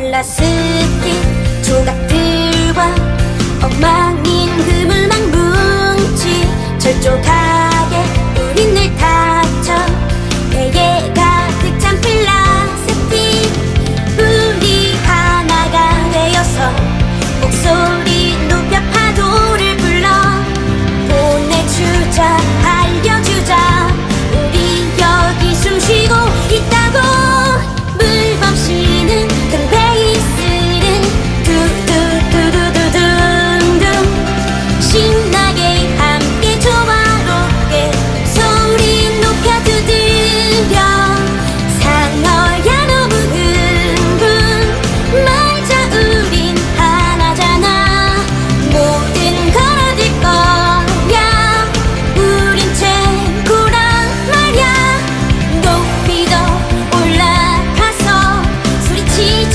플라스틱 조각들과 엉망인 그물망 뭉치 철조각